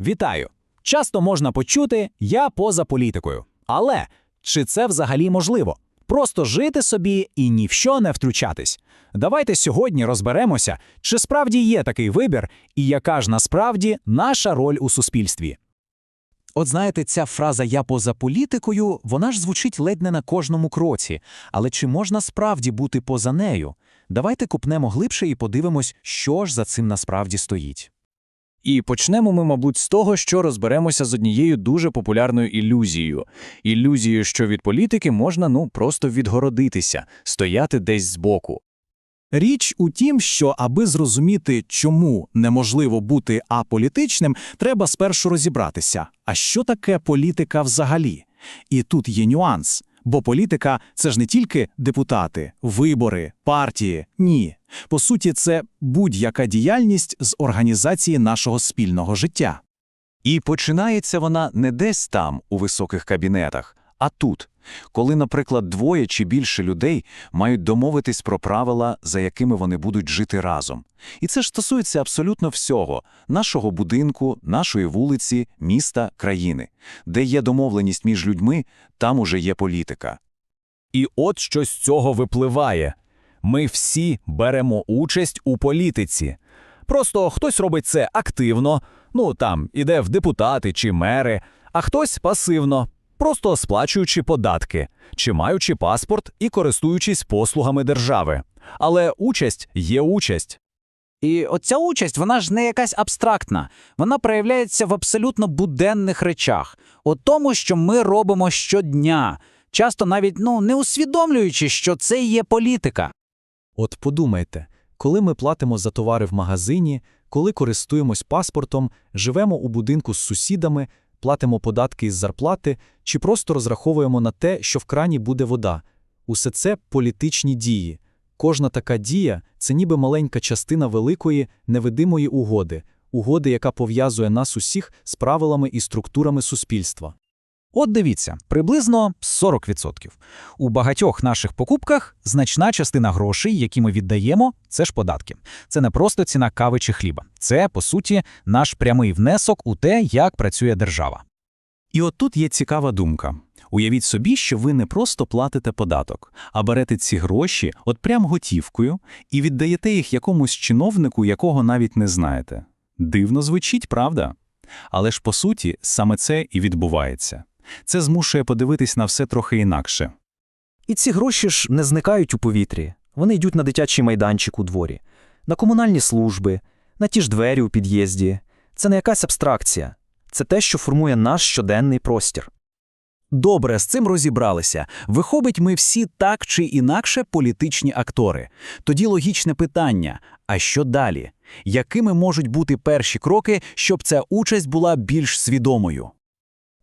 Вітаю! Часто можна почути я поза політикою. Але чи це взагалі можливо? Просто жити собі і ні в що не втручатись. Давайте сьогодні розберемося, чи справді є такий вибір, і яка ж насправді наша роль у суспільстві. От знаєте, ця фраза Я поза політикою, вона ж звучить ледь не на кожному кроці. Але чи можна справді бути поза нею? Давайте купнемо глибше і подивимось, що ж за цим насправді стоїть. І почнемо ми, мабуть, з того, що розберемося з однією дуже популярною ілюзією. Ілюзією, що від політики можна ну просто відгородитися, стояти десь збоку. Річ у тім, що аби зрозуміти, чому неможливо бути аполітичним, треба спершу розібратися, а що таке політика взагалі. І тут є нюанс. Бо політика це ж не тільки депутати, вибори, партії. Ні. По суті, це будь-яка діяльність з організації нашого спільного життя. І починається вона не десь там, у високих кабінетах, а тут, коли, наприклад, двоє чи більше людей мають домовитись про правила, за якими вони будуть жити разом. І це ж стосується абсолютно всього – нашого будинку, нашої вулиці, міста, країни. Де є домовленість між людьми, там уже є політика. І от що з цього випливає. Ми всі беремо участь у політиці. Просто хтось робить це активно, ну там іде в депутати чи мери, а хтось пасивно, просто сплачуючи податки, чи маючи паспорт і користуючись послугами держави. Але участь є участь. І оця участь, вона ж не якась абстрактна, вона проявляється в абсолютно буденних речах, у тому, що ми робимо щодня, часто навіть ну не усвідомлюючи, що це є політика. От подумайте, коли ми платимо за товари в магазині, коли користуємось паспортом, живемо у будинку з сусідами, платимо податки із зарплати чи просто розраховуємо на те, що в крані буде вода. Усе це політичні дії. Кожна така дія це ніби маленька частина великої невидимої угоди, угоди, яка пов'язує нас усіх з правилами і структурами суспільства. От дивіться, приблизно 40%. У багатьох наших покупках значна частина грошей, які ми віддаємо, це ж податки. Це не просто ціна кави чи хліба. Це, по суті, наш прямий внесок у те, як працює держава. І от тут є цікава думка. Уявіть собі, що ви не просто платите податок, а берете ці гроші от прям готівкою і віддаєте їх якомусь чиновнику, якого навіть не знаєте. Дивно звучить, правда? Але ж по суті саме це і відбувається. Це змушує подивитись на все трохи інакше. І ці гроші ж не зникають у повітрі. Вони йдуть на дитячий майданчик у дворі, на комунальні служби, на ті ж двері у під'їзді. Це не якась абстракція. Це те, що формує наш щоденний простір. Добре, з цим розібралися. Виходить, ми всі так чи інакше політичні актори. Тоді логічне питання: а що далі? Якими можуть бути перші кроки, щоб ця участь була більш свідомою?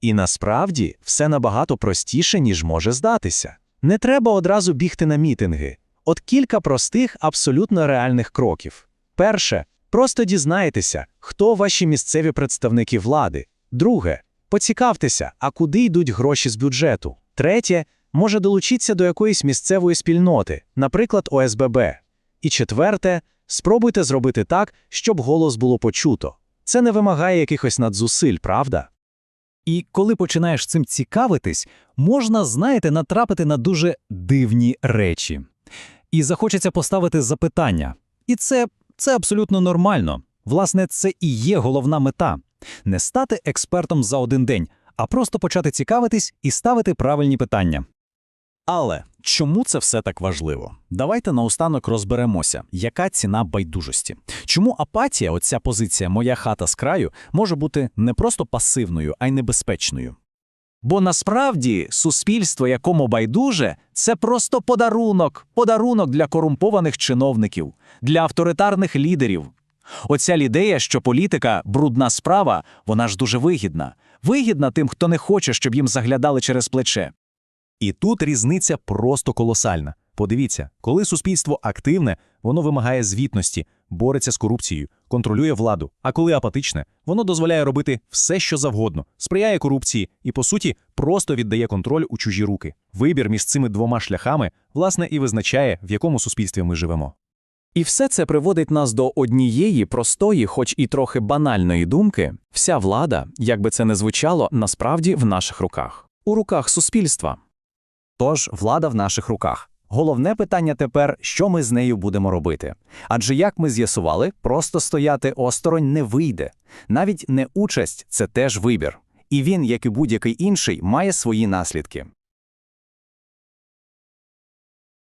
І насправді все набагато простіше, ніж може здатися. Не треба одразу бігти на мітинги. От кілька простих, абсолютно реальних кроків. Перше, просто дізнайтеся, хто ваші місцеві представники влади. Друге, поцікавтеся, а куди йдуть гроші з бюджету. Третє, може долучитися до якоїсь місцевої спільноти, наприклад, ОСББ. І четверте, спробуйте зробити так, щоб голос було почуто. Це не вимагає якихось надзусиль, правда? І коли починаєш цим цікавитись, можна, знаєте, натрапити на дуже дивні речі. І захочеться поставити запитання. І це, це абсолютно нормально. Власне, це і є головна мета не стати експертом за один день, а просто почати цікавитись і ставити правильні питання. Але чому це все так важливо? Давайте наостанок розберемося, яка ціна байдужості. Чому апатія, оця позиція Моя хата з краю, може бути не просто пасивною, а й небезпечною. Бо насправді суспільство, якому байдуже, це просто подарунок, подарунок для корумпованих чиновників, для авторитарних лідерів. Оця ідея, що політика брудна справа, вона ж дуже вигідна. Вигідна тим, хто не хоче, щоб їм заглядали через плече. І тут різниця просто колосальна. Подивіться, коли суспільство активне, воно вимагає звітності, бореться з корупцією, контролює владу. А коли апатичне, воно дозволяє робити все, що завгодно, сприяє корупції і, по суті, просто віддає контроль у чужі руки. Вибір між цими двома шляхами, власне, і визначає, в якому суспільстві ми живемо. І все це приводить нас до однієї простої, хоч і трохи банальної думки: вся влада, як би це не звучало, насправді в наших руках, у руках суспільства. Тож влада в наших руках. Головне питання тепер, що ми з нею будемо робити. Адже як ми з'ясували, просто стояти осторонь не вийде. Навіть неучасть – це теж вибір. І він, як і будь-який інший, має свої наслідки.